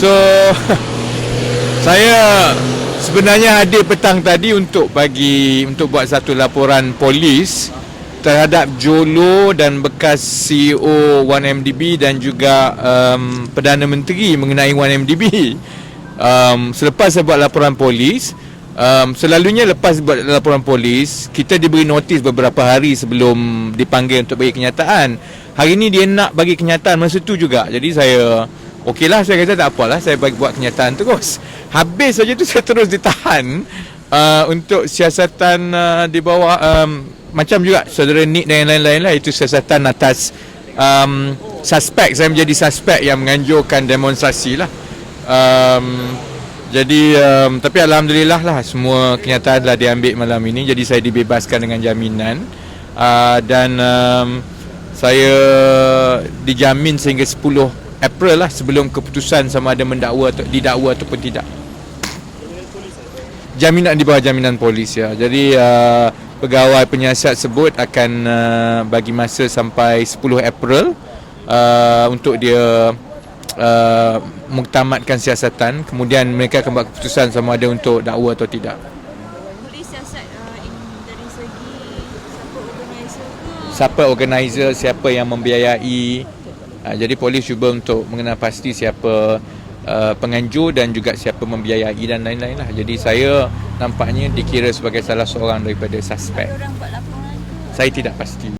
So saya sebenarnya hadir petang tadi untuk bagi untuk buat satu laporan polis terhadap Jolo dan bekas CEO 1MDB dan juga um, Perdana Menteri mengenai 1MDB. Um, selepas saya buat laporan polis, um, selalunya lepas buat laporan polis, kita diberi notis beberapa hari sebelum dipanggil untuk bagi kenyataan. Hari ini dia nak bagi kenyataan masa tu juga. Jadi saya Okeylah saya kata tak apalah saya bagi buat kenyataan terus. Habis saja tu saya terus ditahan uh, untuk siasatan uh, di bawah um, macam juga saudara Nick dan lain-lain lah itu siasatan atas um, suspek saya menjadi suspek yang menganjurkan demonstrasi lah. Um, jadi um, tapi alhamdulillah lah semua kenyataan telah diambil malam ini jadi saya dibebaskan dengan jaminan uh, dan um, saya dijamin sehingga 10 April lah sebelum keputusan sama ada mendakwa atau didakwa ataupun tidak. Jaminan di bawah jaminan polis ya. Jadi uh, pegawai penyiasat sebut akan uh, bagi masa sampai 10 April uh, untuk dia uh, mengtamatkan siasatan kemudian mereka akan buat keputusan sama ada untuk dakwa atau tidak. Boleh siasat uh, in, dari segi siapa organizer ke? Siapa organizer, siapa yang membiayai. Uh, jadi polis cuba untuk mengenal pasti siapa uh, penganjur dan juga siapa membiayai dan lain-lain lah. Jadi saya nampaknya dikira sebagai salah seorang daripada suspek. Saya tidak pasti.